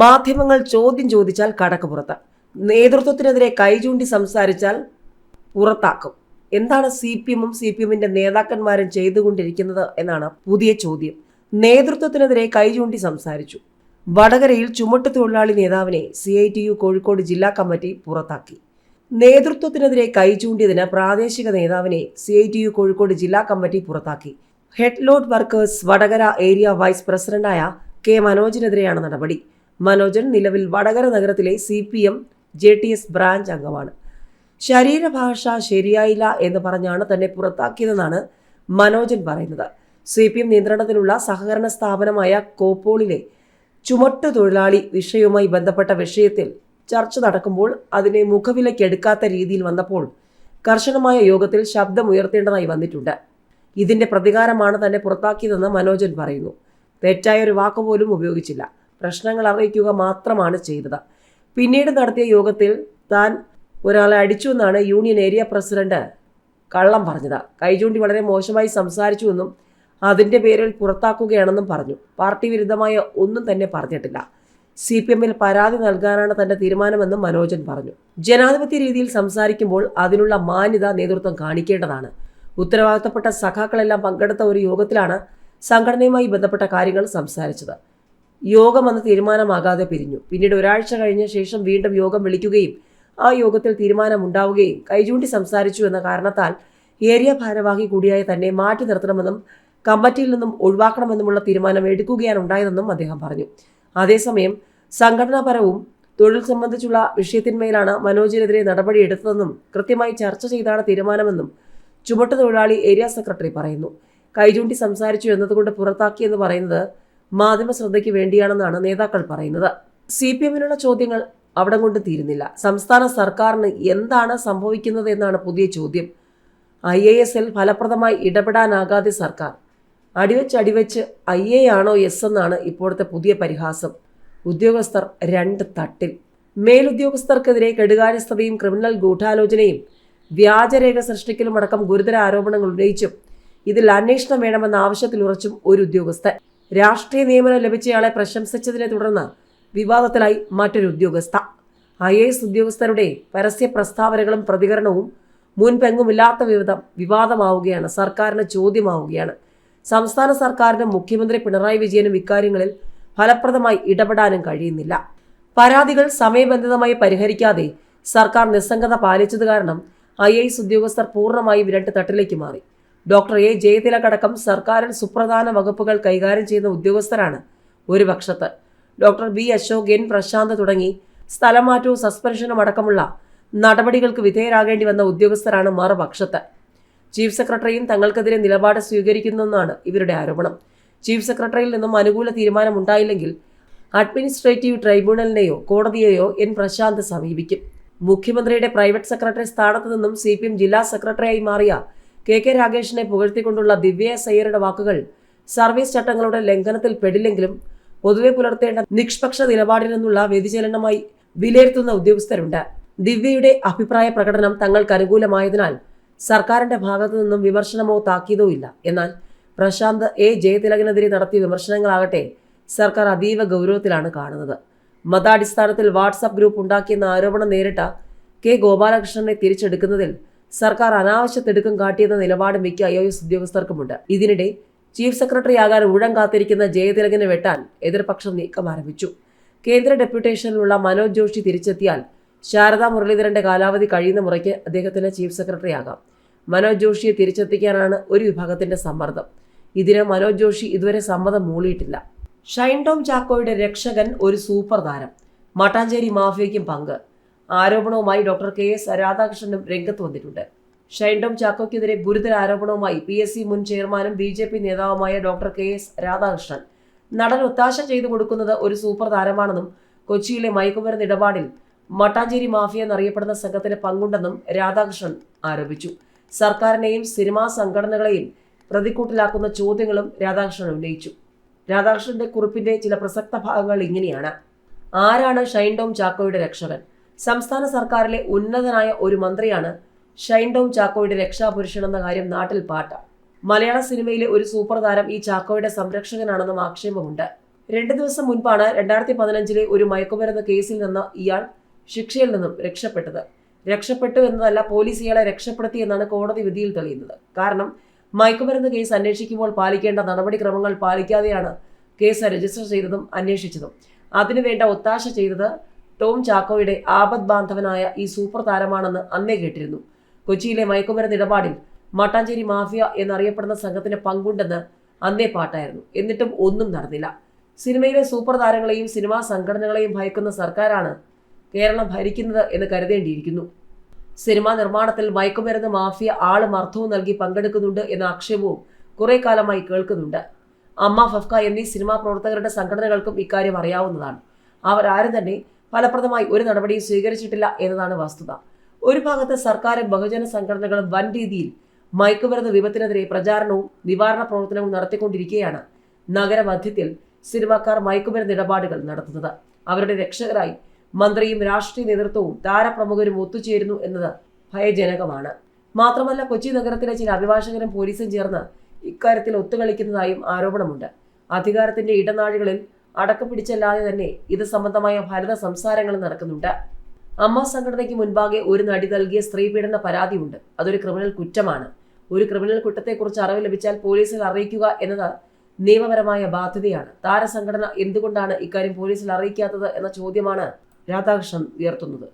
മാധ്യമങ്ങൾ ചോദ്യം ചോദിച്ചാൽ കടക്ക് പുറത്ത്. നേതൃത്വത്തിനെതിരെ കൈചൂണ്ടി സംസാരിച്ചാൽ പുറത്താക്കും. എന്താണ് സി പി എമ്മും സി പി എമ്മിന്റെ നേതാക്കന്മാരും ചെയ്തുകൊണ്ടിരിക്കുന്നത് എന്നാണ് പുതിയ ചോദ്യം. നേതൃത്വത്തിനെതിരെ കൈചൂണ്ടി സംസാരിച്ചു. വടകരയിൽ ചുമട്ട് തൊഴിലാളി നേതാവിനെ C I T U Kozhikode ജില്ലാ കമ്മിറ്റി പുറത്താക്കി. നേതൃത്വത്തിനെതിരെ കൈചൂണ്ടിയതിന് പ്രാദേശിക നേതാവിനെ C I T U Kozhikode ജില്ലാ കമ്മിറ്റി പുറത്താക്കി. Headload workers Vadakara area vice പ്രസിഡന്റായ കെ മനോജിനെതിരെയാണ് നടപടി. മനോജൻ നിലവിൽ വടകര നഗരത്തിലെ C P M J T S branch അംഗമാണ്. ശരീരഭാഷ ശരിയായില്ല എന്ന് പറഞ്ഞാണ് തന്നെ പുറത്താക്കിയതെന്നാണ് മനോജൻ പറയുന്നത്. സി പി എം നിയന്ത്രണത്തിലുള്ള സഹകരണ സ്ഥാപനമായ കോപ്പോളിലെ ചുമട്ട് തൊഴിലാളി വിഷയവുമായി ബന്ധപ്പെട്ട വിഷയത്തിൽ ചർച്ച നടക്കുമ്പോൾ അതിനെ മുഖവിലയ്ക്കെടുക്കാത്ത രീതിയിൽ വന്നപ്പോൾ കർശനമായ യോഗത്തിൽ ശബ്ദമുയർത്തേണ്ടതായി വന്നിട്ടുണ്ട്. ഇതിന്റെ പ്രതികാരമാണ് തന്നെ പുറത്താക്കിയതെന്ന് മനോജൻ പറയുന്നു. തെറ്റായ ഒരു വാക്കുപോലും ഉപയോഗിച്ചില്ല. പ്രശ്നങ്ങൾ അറിയിക്കുക മാത്രമാണ് ചെയ്തത്. പിന്നീട് നടത്തിയ യോഗത്തിൽ താൻ ഒരാളെ അടിച്ചു എന്നാണ് യൂണിയൻ ഏരിയ പ്രസിഡന്റ് കള്ളം പറഞ്ഞത്. കൈചൂണ്ടി വളരെ മോശമായി സംസാരിച്ചുവെന്നും അതിന്റെ പേരിൽ പുറത്താക്കുകയാണെന്നും പറഞ്ഞു. പാർട്ടി വിരുദ്ധമായ ഒന്നും തന്നെ പറഞ്ഞിട്ടില്ല. സി പി എമ്മിൽ പരാതി നൽകാനാണ് തന്റെ തീരുമാനമെന്നും മനോജൻ പറഞ്ഞു. ജനാധിപത്യ രീതിയിൽ സംസാരിക്കുമ്പോൾ അതിനുള്ള മാന്യത നേതൃത്വം കാണിക്കേണ്ടതാണ്. ഉത്തരവാദിത്തപ്പെട്ട സഖാക്കളെല്ലാം പങ്കെടുത്ത ഒരു യോഗത്തിലാണ് സംഘടനയുമായി ബന്ധപ്പെട്ട കാര്യങ്ങൾ സംസാരിച്ചത്. യോഗം അന്ന് തീരുമാനമാകാതെ പിരിഞ്ഞു. പിന്നീട് ഒരാഴ്ച കഴിഞ്ഞ ശേഷം വീണ്ടും യോഗം വിളിക്കുകയും ആ യോഗത്തിൽ തീരുമാനമുണ്ടാവുകയും കൈചൂണ്ടി സംസാരിച്ചു എന്ന കാരണത്താൽ ഏരിയ ഭാരവാഹി കൂടിയായ തന്നെ മാറ്റി നിർത്തണമെന്നും കമ്മിറ്റിയിൽ നിന്നും ഒഴിവാക്കണമെന്നുമുള്ള തീരുമാനം എടുക്കുകയാണ് ഉണ്ടായതെന്നും അദ്ദേഹം പറഞ്ഞു. അതേസമയം സംഘടനാപരവും തൊഴിൽ സംബന്ധിച്ചുള്ള വിഷയത്തിന്മേലാണ് മനോജിനെതിരെ നടപടി നടപടിയെടുത്തതെന്നും കൃത്യമായി ചർച്ച ചെയ്താണ് തീരുമാനമെന്നും ചുമട്ടുതൊഴിലാളി ഏരിയ സെക്രട്ടറി പറയുന്നു. കൈചൂണ്ടി സംസാരിച്ചു എന്നതുകൊണ്ട് പുറത്താക്കിയെന്ന് പറയുന്നത് മാധ്യമ ശ്രദ്ധയ്ക്ക് വേണ്ടിയാണെന്നാണ് നേതാക്കൾ പറയുന്നത്. സി പി എമ്മിനുള്ള ചോദ്യങ്ങൾ അവിടം കൊണ്ട് തീരുന്നില്ല. സംസ്ഥാന സർക്കാരിന് എന്താണ് സംഭവിക്കുന്നത് എന്നാണ് പുതിയ ചോദ്യം. ഐ എ എസ് എൽ ഫലപ്രദമായി ഇടപെടാനാകാതെ സർക്കാർ. അടിവെച്ച് അടിവെച്ച് ഐ എ ആണോ എസ് എന്നാണ് ഇപ്പോഴത്തെ പുതിയ പരിഹാസം. ഉദ്യോഗസ്ഥർ രണ്ട് തട്ടിൽ. മേലുദ്യോഗസ്ഥർക്കെതിരെ കെടുകാര്യസ്ഥതയും ക്രിമിനൽ ഗൂഢാലോചനയും വ്യാജരേഖ സൃഷ്ടിക്കലും അടക്കം ഗുരുതര ആരോപണങ്ങൾ ഉന്നയിച്ചും ഇതിൽ അന്വേഷണം വേണമെന്ന ആവശ്യത്തിൽ ഉറച്ചും ഒരു ഉദ്യോഗസ്ഥൻ. രാഷ്ട്രീയ നിയമനം ലഭിച്ചയാളെ പ്രശംസിച്ചതിനെ തുടർന്ന് വിവാദത്തിലായി മറ്റൊരു ഉദ്യോഗസ്ഥ. ഐ എ എസ് ഉദ്യോഗസ്ഥരുടെ പരസ്യ പ്രസ്താവനകളും പ്രതികരണവും മുൻപെങ്ങുമില്ലാത്ത വിധം വിവാദമാവുകയാണ് സർക്കാരിന് ചോദ്യമാവുകയാണ്. സംസ്ഥാന സർക്കാരിനും മുഖ്യമന്ത്രി പിണറായി വിജയനും ഇക്കാര്യങ്ങളിൽ ഫലപ്രദമായി ഇടപെടാനും കഴിയുന്നില്ല. പരാതികൾ സമയബന്ധിതമായി പരിഹരിക്കാതെ സർക്കാർ നിസ്സംഗത പാലിച്ചത് കാരണം ഐ എസ് ഉദ്യോഗസ്ഥർ പൂർണമായി വിരട്ട് തട്ടിലേക്ക് മാറി. ഡോക്ടർ എ ജയതിലകടക്കം സർക്കാരിൽ സുപ്രധാന വകുപ്പുകൾ കൈകാര്യം ചെയ്യുന്ന ഉദ്യോഗസ്ഥരാണ് ഒരു പക്ഷത്ത്. Doctor B Ashok N Prashanth തുടങ്ങി സ്ഥലമാറ്റവും സസ്പെൻഷനും അടക്കമുള്ള നടപടികൾക്ക് വിധേയരാകേണ്ടി വന്ന ഉദ്യോഗസ്ഥരാണ് മറുപക്ഷത്ത്. ചീഫ് സെക്രട്ടറിയും തങ്ങൾക്കെതിരെ നിലപാട് സ്വീകരിക്കുന്നെന്നാണ് ഇവരുടെ ആരോപണം. ചീഫ് സെക്രട്ടറിയിൽ നിന്നും അനുകൂല തീരുമാനം ഉണ്ടായില്ലെങ്കിൽ അഡ്മിനിസ്ട്രേറ്റീവ് ട്രൈബ്യൂണലിനെയോ കോടതിയെയോ എൻ പ്രശാന്ത് സമീപിക്കും. മുഖ്യമന്ത്രിയുടെ പ്രൈവറ്റ് സെക്രട്ടറി സ്ഥാനത്ത് നിന്നും സി ജില്ലാ സെക്രട്ടറിയായി മാറിയ കെ കെ രാഗേഷിനെ പുകഴ്ത്തിക്കൊണ്ടുള്ള ദിവ്യ സയ്യരുടെ വാക്കുകൾ സർവീസ് ചട്ടങ്ങളുടെ ലംഘനത്തിൽ പെടില്ലെങ്കിലും പൊതുവെ പുലർത്തേണ്ട നിഷ്പക്ഷ നിലപാടിൽ നിന്നുള്ള വ്യതിചലനമായി വിലയിരുത്തുന്ന ഉദ്യോഗസ്ഥരുണ്ട്. ദിവ്യയുടെ അഭിപ്രായ പ്രകടനം തങ്ങൾക്ക് അനുകൂലമായതിനാൽ സർക്കാരിന്റെ ഭാഗത്തു നിന്നും വിമർശനമോ താക്കീതോ ഇല്ല. എന്നാൽ പ്രശാന്ത് എ. ജയതിലകനെതിരെ നടത്തിയ വിമർശനങ്ങളാകട്ടെ സർക്കാർ അതീവ ഗൗരവത്തിലാണ് കാണുന്നത്. മതാടിസ്ഥാനത്തിൽ വാട്സാപ്പ് ഗ്രൂപ്പ് ഉണ്ടാക്കിയെന്ന ആരോപണം നേരിട്ട കെ ഗോപാലകൃഷ്ണനെ തിരിച്ചെടുക്കുന്നതിൽ സർക്കാർ അനാവശ്യ തിടുക്കം കാട്ടിയെന്ന നിലപാട് മിക്ക ഐ എസ് ഉദ്യോഗസ്ഥർക്കുമുണ്ട്. ഇതിനിടെ ചീഫ് സെക്രട്ടറി ആകാൻ ഊഴം കാത്തിരിക്കുന്ന ജയതിലകനെ വെട്ടാൻ എതിർപക്ഷം നീക്കം ആരംഭിച്ചു. കേന്ദ്ര ഡെപ്യൂട്ടേഷനിലുള്ള മനോജ് ജോഷി തിരിച്ചെത്തിയാൽ ശാരദാ മുരളീധരന്റെ കാലാവധി കഴിയുന്ന മുറയ്ക്ക് അദ്ദേഹത്തിന് ചീഫ് സെക്രട്ടറി ആകാം മനോജ് ജോഷിയെ തിരിച്ചെത്തിക്കാനാണ് ഒരു വിഭാഗത്തിന്റെ സമ്മർദ്ദം. ഇതിന് മനോജ് ജോഷി ഇതുവരെ സമ്മതം മൂളിയിട്ടില്ല. ഷൈൻ ടോം ചാക്കോയുടെ രക്ഷകൻ ഒരു സൂപ്പർ താരം. മട്ടാഞ്ചേരി മാഫിയയ്ക്കും പങ്ക്. ആരോപണവുമായി ഡോക്ടർ കെ എസ് രാധാകൃഷ്ണനും രംഗത്ത് വന്നിട്ടുണ്ട്. ഷൈൻഡോം ചാക്കോയ്ക്കെതിരെ ഗുരുതര ആരോപണവുമായി പി എസ് സി മുൻ ചെയർമാനും ബി ജെ പി നേതാവുമായ ഡോക്ടർ കെ എസ് രാധാകൃഷ്ണൻ. നടൻ ഒത്താശ ചെയ്തു കൊടുക്കുന്നത് ഒരു സൂപ്പർ താരമാണെന്നും കൊച്ചിയിലെ മയക്കുമരുന്ന് ഇടപാടിൽ മട്ടാഞ്ചേരി മാഫിയ എന്നറിയപ്പെടുന്ന സംഘത്തിന് പങ്കുണ്ടെന്നും രാധാകൃഷ്ണൻ ആരോപിച്ചു. സർക്കാരിനെയും സിനിമാ സംഘടനകളെയും പ്രതിക്കൂട്ടിലാക്കുന്ന ചോദ്യങ്ങളും രാധാകൃഷ്ണൻ ഉന്നയിച്ചു. രാധാകൃഷ്ണന്റെ കുറിപ്പിന്റെ ചില പ്രസക്ത ഭാഗങ്ങൾ ഇങ്ങനെയാണ്. ആരാണ് ഷൈൻഡോം ചാക്കോയുടെ രക്ഷകൻ? സംസ്ഥാന സർക്കാരിലെ ഉന്നതനായ ഒരു മന്ത്രിയാണ് ഷൈൻ ചാക്കോയുടെ രക്ഷാപുരുഷൻ എന്ന കാര്യം നാട്ടിൽ പാട്ട. മലയാള സിനിമയിലെ ഒരു സൂപ്പർ താരം ഈ ചാക്കോയുടെ സംരക്ഷകനാണെന്നും ആക്ഷേപമുണ്ട്. രണ്ട് ദിവസം മുൻപാണ് രണ്ടായിരത്തി പതിനഞ്ചിലെ ഒരു മയക്കുമരുന്ന് കേസിൽ നിന്ന് ഇയാൾ ശിക്ഷയിൽ നിന്നും രക്ഷപ്പെട്ടത്. രക്ഷപ്പെട്ടു എന്നതല്ല പോലീസ് ഇയാളെ രക്ഷപ്പെടുത്തി എന്നാണ് കോടതി വിധിയിൽ തെളിയുന്നത്. കാരണം മയക്കുമരുന്ന് കേസ് അന്വേഷിക്കുമ്പോൾ പാലിക്കേണ്ട നടപടിക്രമങ്ങൾ പാലിക്കാതെയാണ് കേസ് രജിസ്റ്റർ ചെയ്തതും അന്വേഷിച്ചതും. അതിനുവേണ്ട ഒത്താശ ചെയ്തത് ടോം ചാക്കോയുടെ ആപത് ബാന്ധവനായ ഈ സൂപ്പർ താരമാണെന്ന് അന്നേ കേട്ടിരുന്നു. കൊച്ചിയിലെ മയക്കുമരുന്ന് ഇടപാടിൽ മട്ടാഞ്ചേരി മാഫിയ എന്നറിയപ്പെടുന്ന സംഘത്തിന് പങ്കുണ്ടെന്ന് അന്നേ പാട്ടായിരുന്നു. എന്നിട്ടും ഒന്നും നടന്നില്ല. സിനിമയിലെ സൂപ്പർ താരങ്ങളെയും സിനിമാ സംഘടനകളെയും ഭയക്കുന്ന സർക്കാരാണ് കേരളം ഭരിക്കുന്നത് എന്ന് കരുതേണ്ടിയിരിക്കുന്നു. സിനിമാ നിർമ്മാണത്തിൽ മയക്കുമരുന്ന് മാഫിയ ആളും അർത്ഥവും നൽകി പങ്കെടുക്കുന്നുണ്ട് എന്ന ആക്ഷേപവും കുറേ കാലമായി കേൾക്കുന്നുണ്ട്. അമ്മ ഫഫ്ക എന്നീ സിനിമാ പ്രവർത്തകരുടെ സംഘടനകൾക്കും ഇക്കാര്യം അറിയാവുന്നതാണ്. അവരാരും തന്നെ ഫലപ്രദമായി ഒരു നടപടിയും സ്വീകരിച്ചിട്ടില്ല എന്നതാണ് വസ്തുത. ഒരു ഭാഗത്ത് സർക്കാരും ബഹുജന സംഘടനകളും വൻ രീതിയിൽ മയക്കുമരുന്ന് വിപത്തിനെതിരെ പ്രചാരണവും നിവാരണ പ്രവർത്തനവും നടത്തിക്കൊണ്ടിരിക്കുകയാണ് നഗരമധ്യത്തിൽ സിനിമാക്കാർ മയക്കുമരുന്ന് ഇടപാടുകൾ നടത്തുന്നത്. അവരുടെ രക്ഷകരായി മന്ത്രിയും രാഷ്ട്രീയ നേതൃത്വവും താരപ്രമുഖരും ഒത്തുചേരുന്നു എന്നത് ഭയജനകമാണ്. മാത്രമല്ല കൊച്ചി നഗരത്തിലെ ചില അഭിഭാഷകരും പോലീസും ചേർന്ന് ഇക്കാര്യത്തിൽ ഒത്തുകളിക്കുന്നതായും ആരോപണമുണ്ട്. അധികാരത്തിന്റെ ഇടനാഴികളിൽ അടക്കപ്പിടിച്ചല്ലാതെ തന്നെ ഇത് സംബന്ധമായ ഭരത സംസാരങ്ങൾ നടക്കുന്നുണ്ട്. അമ്മ സംഘടനയ്ക്ക് മുൻപാകെ ഒരു നടി നൽകിയ സ്ത്രീ പീഡന പരാതിയുണ്ട്. അതൊരു ക്രിമിനൽ കുറ്റമാണ്. ഒരു ക്രിമിനൽ കുറ്റത്തെക്കുറിച്ച് അറിവ് ലഭിച്ചാൽ പോലീസിൽ അറിയിക്കുക എന്നത് നിയമപരമായ ബാധ്യതയാണ്. താരസംഘടന എന്തുകൊണ്ടാണ് ഇക്കാര്യം പോലീസിൽ അറിയിക്കാത്തത് എന്ന ചോദ്യമാണ് രാധാകൃഷ്ണൻ ഉയർത്തുന്നത്.